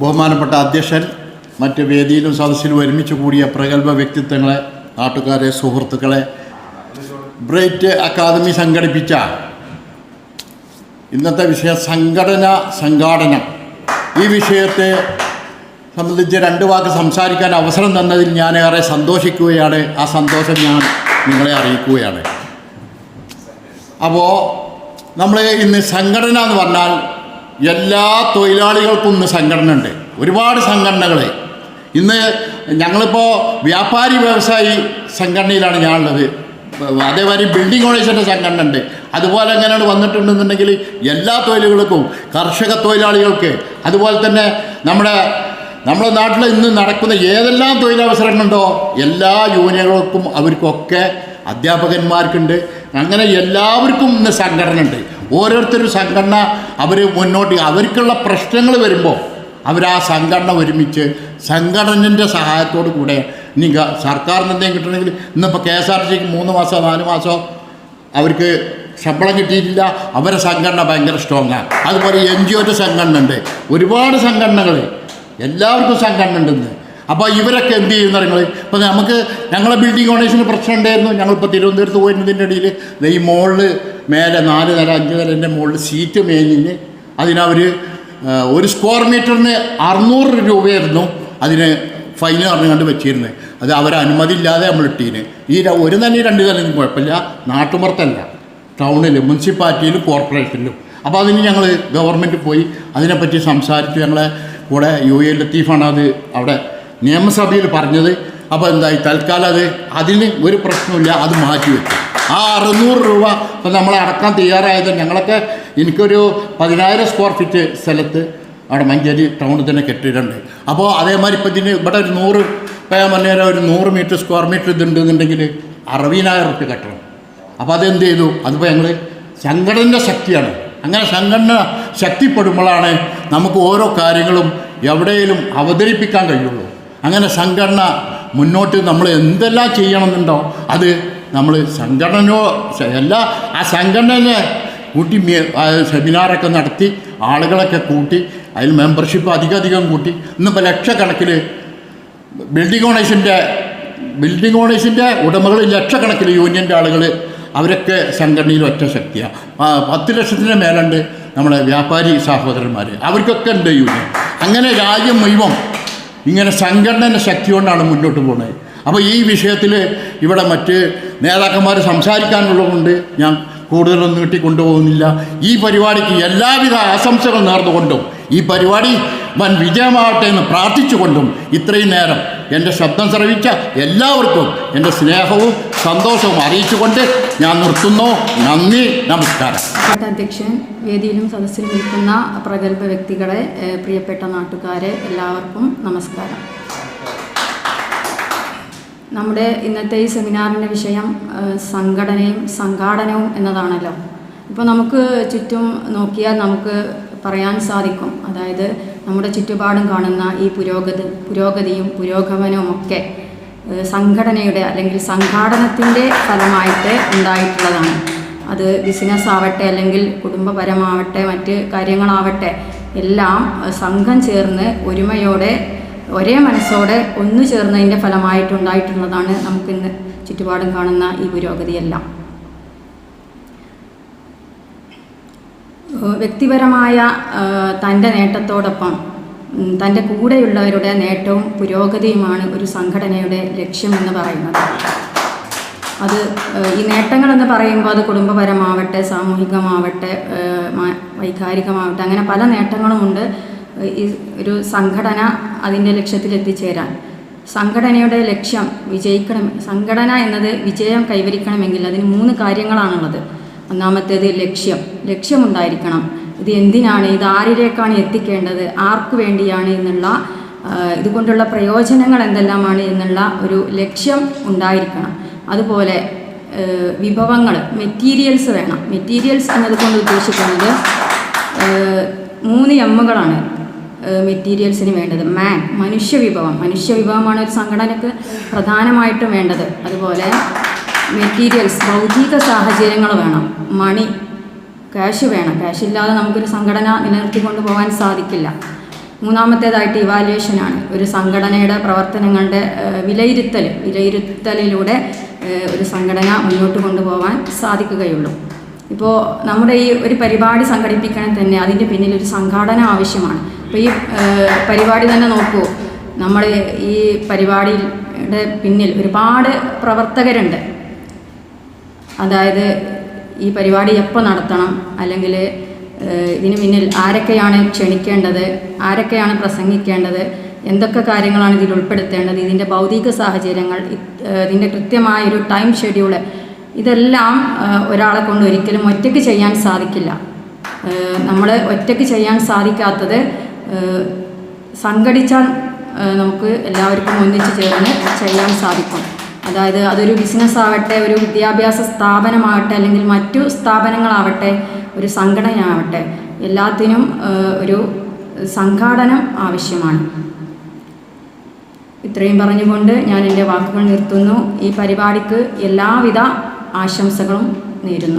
ബഹുമാനപ്പെട്ട അധ്യക്ഷൻ മറ്റ് വേദിയിലും സദസ്സിലും ഒരുമിച്ച് കൂടിയ പ്രഗത്ഭ വ്യക്തിത്വങ്ങളെ നാട്ടുകാരെ സുഹൃത്തുക്കളെ ബ്രൈറ്റ് അക്കാദമി സംഘടിപ്പിച്ച ഇന്നത്തെ വിഷയ സംഘടന സംഘാടനം. ഈ വിഷയത്തെ സംബന്ധിച്ച് രണ്ട് വാക്ക് സംസാരിക്കാൻ അവസരം തന്നതിൽ ഞാൻ ഏറെ സന്തോഷിക്കുകയാണ്. ആ സന്തോഷം ഞാൻ നിങ്ങളെ അറിയിക്കുകയാണ്. അപ്പോൾ നമ്മൾ ഇന്ന് സംഘടന എന്ന് പറഞ്ഞാൽ എല്ലാ തൊഴിലാളികൾക്കും ഇന്ന് സംഘടന ഉണ്ട് ഒരുപാട് സംഘടനകൾ ഇന്ന് ഞങ്ങളിപ്പോൾ വ്യാപാരി വ്യവസായി സംഘടനയിലാണ് ഞാനുള്ളത്. അതേമാതിരി ബിൽഡിംഗ് ഓണേഴ്സിന്റെ സംഘടന ഉണ്ട് അതുപോലെ എങ്ങനെയാണ് വന്നിട്ടുണ്ടെന്നുണ്ടെങ്കിൽ എല്ലാ തൊഴിലുകൾക്കും കർഷക തൊഴിലാളികൾക്ക് അതുപോലെ തന്നെ നമ്മുടെ നമ്മുടെ നാട്ടിൽ ഇന്ന് നടക്കുന്ന ഏതെല്ലാം തൊഴിലവസരങ്ങളുണ്ടോ എല്ലാ യൂണിയനുകൾക്കും അവർക്കൊക്കെ അധ്യാപകന്മാർക്കുണ്ട്. അങ്ങനെ എല്ലാവർക്കും ഇന്ന് സംഘടന ഉണ്ട് ഓരോരുത്തരും സംഘടന അവർ മുന്നോട്ട് അവർക്കുള്ള പ്രശ്നങ്ങൾ വരുമ്പോൾ അവർ ആ സംഘടന ഒരുമിച്ച് സംഘടനന്റെ സഹായത്തോടു കൂടെ ഗ- സർക്കാരിന് എന്തെങ്കിലും കിട്ടണമെങ്കിൽ ഇന്നിപ്പോൾ കെ എസ് ആർ ടി സിക്ക് മൂന്ന് മാസമോ നാല് മാസമോ അവർക്ക് ശമ്പളം കിട്ടിയിട്ടില്ല. അവരെ സംഘടന ഭയങ്കര സ്ട്രോങ്ങാണ് അതുപോലെ എൻ ജി സംഘടന ഉണ്ട് ഒരുപാട് സംഘടനകൾ എല്ലാവർക്കും സംഘടന ഉണ്ടെന്ന് അപ്പോൾ ഇവരൊക്കെ എന്ത് ചെയ്യുന്ന നിങ്ങൾ ഇപ്പോൾ നമുക്ക് ഞങ്ങളെ ബിൽഡിംഗ് ഓണേഴ്സിന് പ്രശ്നം ഉണ്ടായിരുന്നു. ഞങ്ങളിപ്പോൾ തിരുവനന്തപുരത്ത് പോയിരുന്നതിന്റെ ഇടയിൽ ഈ മോളിൽ മേലെ നാല് നില അഞ്ച് നിലന്റെ മുകളിൽ സീറ്റ് മേഞ്ഞിന് അതിനവർ ഒരു സ്ക്വയർ മീറ്ററിന് അറുന്നൂറ് രൂപയായിരുന്നു അതിന് ഫൈൻ പറഞ്ഞുകൊണ്ട് വെച്ചിരുന്നത്. അത് അവരെ അനുമതി ഇല്ലാതെ നമ്മൾ ഇട്ടീന്. ഈ ഒരു തന്നെ രണ്ട് നിലയും കുഴപ്പമില്ല. നാട്ടുമ്പുറത്തല്ല. ടൗണിൽ മുനിസിപ്പാലിറ്റിയിലും കോർപ്പറേഷനിലും. അപ്പോൾ അതിന് ഞങ്ങൾ ഗവൺമെന്റ് പോയി അതിനെപ്പറ്റി സംസാരിച്ചു. ഞങ്ങളെ കൂടെ യു എ ലത്തീഫാണ് അത് അവിടെ നിയമസഭയിൽ പറഞ്ഞത് അപ്പോൾ എന്തായി? തൽക്കാലം അത് അതിന് ഒരു പ്രശ്നമില്ല അത് മാറ്റി വെച്ചു ആ അറുന്നൂറ് രൂപ ഇപ്പം നമ്മൾ അടക്കാൻ തയ്യാറായത് ഞങ്ങളൊക്കെ എനിക്കൊരു പതിനായിരം സ്ക്വയർ ഫീറ്റ് സ്ഥലത്ത് അവിടെ മഞ്ചേരി ടൗണിൽ തന്നെ കെട്ടിയിട്ടുണ്ട്. അപ്പോൾ അതേമാതിരി ഇപ്പം ഇതിന് ഇവിടെ ഒരു നൂറ് പേമന്നേരം ഒരു നൂറ് മീറ്റർ സ്ക്വയർ മീറ്റർ ഇതുണ്ടെന്നുണ്ടെങ്കിൽ അറുപതിനായിരം റുപ്യ കെട്ടണം. അപ്പോൾ അതെന്ത് ചെയ്തു? അതിപ്പോൾ ഞങ്ങൾ സംഘടനയുടെ ശക്തിയാണ്. അങ്ങനെ സംഘടന ശക്തിപ്പെടുമ്പോഴാണ് നമുക്ക് ഓരോ കാര്യങ്ങളും എവിടെയും അവതരിപ്പിക്കാൻ കഴിയുള്ളൂ. അങ്ങനെ സംഘടന മുന്നോട്ട് നമ്മൾ എന്തെല്ലാം ചെയ്യണമെന്നുണ്ടോ അത് നമ്മൾ സംഘടനയോ എല്ലാ ആ സംഘടനയെ കൂട്ടി സെമിനാറൊക്കെ നടത്തി ആളുകളൊക്കെ കൂട്ടി അതിൽ മെമ്പർഷിപ്പ് അധികം അധികം കൂട്ടി ഇന്നിപ്പോൾ ലക്ഷക്കണക്കിന് ബിൽഡിംഗ് ഓണേഴ്സിന്റെ ബിൽഡിംഗ് ഓണേഴ്സിന്റെ ഉടമകൾ ലക്ഷക്കണക്കിന് യൂണിയന്റെ ആളുകൾ അവരൊക്കെ സംഘടനയിൽ ഒറ്റ ശക്തിയാണ് പത്ത് ലക്ഷത്തിന് മേലുണ്ട് നമ്മുടെ വ്യാപാരി സഹോദരന്മാർ അവർക്കൊക്കെ ഉണ്ട് യൂണിയൻ അങ്ങനെ രാജ്യം മുഴുവൻ ഇങ്ങനെ സംഘടന ശക്തി കൊണ്ടാണ് മുന്നോട്ട് പോകുന്നത്. അപ്പോൾ ഈ വിഷയത്തിൽ ഇവിടെ മറ്റ് നേതാക്കന്മാർ സംസാരിക്കാനുള്ളതുകൊണ്ട് ഞാൻ കൂടുതലൊന്നും നീട്ടി കൊണ്ടുപോകുന്നില്ല ഈ പരിപാടിക്ക് എല്ലാവിധ ആശംസകൾ നേർന്നുകൊണ്ടും ഈ പരിപാടി വൻ വിജയമാവട്ടെ എന്ന് പ്രാർത്ഥിച്ചുകൊണ്ടും ഇത്രയും നേരം എന്റെ ശബ്ദം ശ്രവിച്ച എല്ലാവർക്കും എന്റെ സ്നേഹവും സന്തോഷവും അറിയിച്ചുകൊണ്ട് ഞാൻ നിർത്തുന്നു. നന്ദി നമസ്കാരം. അധ്യക്ഷൻ വേദിയിലും സദസ്സിലും നിൽക്കുന്ന പ്രഗത്ഭ വ്യക്തികളെ പ്രിയപ്പെട്ട നാട്ടുകാരെ എല്ലാവർക്കും നമസ്കാരം. നമ്മുടെ ഇന്നത്തെ ഈ സെമിനാറിന്റെ വിഷയം സംഘടനയും സംഘാടനവും എന്നതാണല്ലോ. ഇപ്പോൾ നമുക്ക് ചുറ്റും നോക്കിയാൽ നമുക്ക് പറയാൻ സാധിക്കും. അതായത് നമ്മുടെ ചുറ്റുപാടും കാണുന്ന ഈ പുരോഗതി പുരോഗതിയും പുരോഗമനവും ഒക്കെ സംഘടനയുടെ അല്ലെങ്കിൽ സംഘാടനത്തിന്റെ ഫലമായിട്ട് ഉണ്ടായിട്ടുള്ളതാണ്. അത് ബിസിനസ് ആവട്ടെ അല്ലെങ്കിൽ കുടുംബപരമാവട്ടെ മറ്റ് കാര്യങ്ങളാവട്ടെ എല്ലാം സംഘം ചേർന്ന് ഒരുമയോടെ ഒരേ മനസ്സോടെ ഒന്നു ചേർന്നതിന്റെ ഫലമായിട്ടുണ്ടായിട്ടുള്ളതാണ് നമുക്കിന്ന് ചുറ്റുപാടും കാണുന്ന ഈ പുരോഗതിയെല്ലാം. വ്യക്തിപരമായ തന്റെ നേട്ടത്തോടൊപ്പം തന്റെ കൂടെയുള്ളവരുടെ നേട്ടവും പുരോഗതിയുമാണ് ഒരു സംഘടനയുടെ ലക്ഷ്യമെന്ന് പറയുന്നത്. അത് ഈ നേട്ടങ്ങളെന്ന് പറയുമ്പോൾ അത് കുടുംബപരമാവട്ടെ സാമൂഹികമാവട്ടെ വൈകാരികമാവട്ടെ അങ്ങനെ പല നേട്ടങ്ങളുമുണ്ട് ഈ ഒരു സംഘടന അതിന്റെ ലക്ഷ്യത്തിലെത്തിച്ചേരാൻ. സംഘടനയുടെ ലക്ഷ്യം വിജയിക്കണം സംഘടന എന്നത് വിജയം കൈവരിക്കണമെങ്കിൽ അതിന് മൂന്ന് കാര്യങ്ങളാണുള്ളത്. ഒന്നാമത്തേത് ലക്ഷ്യം. ലക്ഷ്യമുണ്ടായിരിക്കണം. ഇത് എന്തിനാണ്? ഇത് ആരിലേക്കാണ് എത്തിക്കേണ്ടത്? ആർക്കു വേണ്ടിയാണ് എന്നുള്ള ഇതുകൊണ്ടുള്ള പ്രയോജനങ്ങൾ എന്തെല്ലാമാണ് എന്നുള്ള ഒരു ലക്ഷ്യം ഉണ്ടായിരിക്കണം. അതുപോലെ വിഭവങ്ങൾ മെറ്റീരിയൽസ് വേണം. മെറ്റീരിയൽസ് എന്നതുകൊണ്ട് ഉദ്ദേശിക്കുന്നത് മൂന്ന് എമ്മുകളാണ് മെറ്റീരിയൽസിന് വേണ്ടത്. മാൻ മനുഷ്യ വിഭവം മനുഷ്യ വിഭവമാണ് ഒരു സംഘടനക്ക് പ്രധാനമായിട്ടും വേണ്ടത്. അതുപോലെ മെറ്റീരിയൽസ് ഭൗതിക സാഹചര്യങ്ങൾ വേണം. മണി ക്യാഷ് വേണം. ക്യാഷ് ഇല്ലാതെ നമുക്കൊരു സംഘടന നിലനിർത്തിക്കൊണ്ട് പോകാൻ സാധിക്കില്ല. മൂന്നാമത്തേതായിട്ട് ഇവാലുവേഷനാണ് ഒരു സംഘടനയുടെ പ്രവർത്തനങ്ങളുടെ വിലയിരുത്തൽ വിലയിരുത്തലിലൂടെ ഒരു സംഘടന മുന്നോട്ട് കൊണ്ടുപോകാൻ സാധിക്കുകയുള്ളൂ. ഇപ്പോൾ നമ്മുടെ ഈ ഒരു പരിപാടി സംഘടിപ്പിക്കണം തന്നെ അതിന്റെ പിന്നിൽ ഒരു സംഘാടന ആവശ്യമാണ്. ഇപ്പോൾ ഈ പരിപാടി തന്നെ നോക്കൂ. നമ്മൾ ഈ പരിപാടിയുടെ പിന്നിൽ ഒരുപാട് പ്രവർത്തകരുണ്ട്. അതായത് ഈ പരിപാടി എപ്പോൾ നടത്തണം? അല്ലെങ്കിൽ ഇതിന് പിന്നിൽ ആരൊക്കെയാണ് ക്ഷണിക്കേണ്ടത്? ആരൊക്കെയാണ് പ്രസംഗിക്കേണ്ടത്? എന്തൊക്കെ കാര്യങ്ങളാണ് ഇതിൽ ഉൾപ്പെടുത്തേണ്ടത്? ഇതിന്റെ ഭൗതിക സാഹചര്യങ്ങൾ ഇതിന്റെ കൃത്യമായൊരു ടൈം ഷെഡ്യൂൾ ഇതെല്ലാം ഒരാളെ കൊണ്ട് ഒരിക്കലും ഒറ്റയ്ക്ക് ചെയ്യാൻ സാധിക്കില്ല. നമ്മൾ ഒറ്റയ്ക്ക് ചെയ്യാൻ സാധിക്കാത്തത് സംഘടിച്ചാൽ നമുക്ക് എല്ലാവർക്കും ഒന്നിച്ച് ചേർന്ന് ചെയ്യാൻ സാധിക്കും. അതായത് അതൊരു ബിസിനസ് ആവട്ടെ ഒരു വിദ്യാഭ്യാസ സ്ഥാപനമാവട്ടെ അല്ലെങ്കിൽ മറ്റു സ്ഥാപനങ്ങളാവട്ടെ ഒരു സംഘടനയാവട്ടെ എല്ലാത്തിനും ഒരു സംഘാടനം ആവശ്യമാണ്. ഇത്രയും പറഞ്ഞുകൊണ്ട് ഞാൻ എന്റെ വാക്കുകൾ നിർത്തുന്നു. ഈ പരിപാടിക്ക് എല്ലാവിധ ആശംസകളും നേരുന്നു.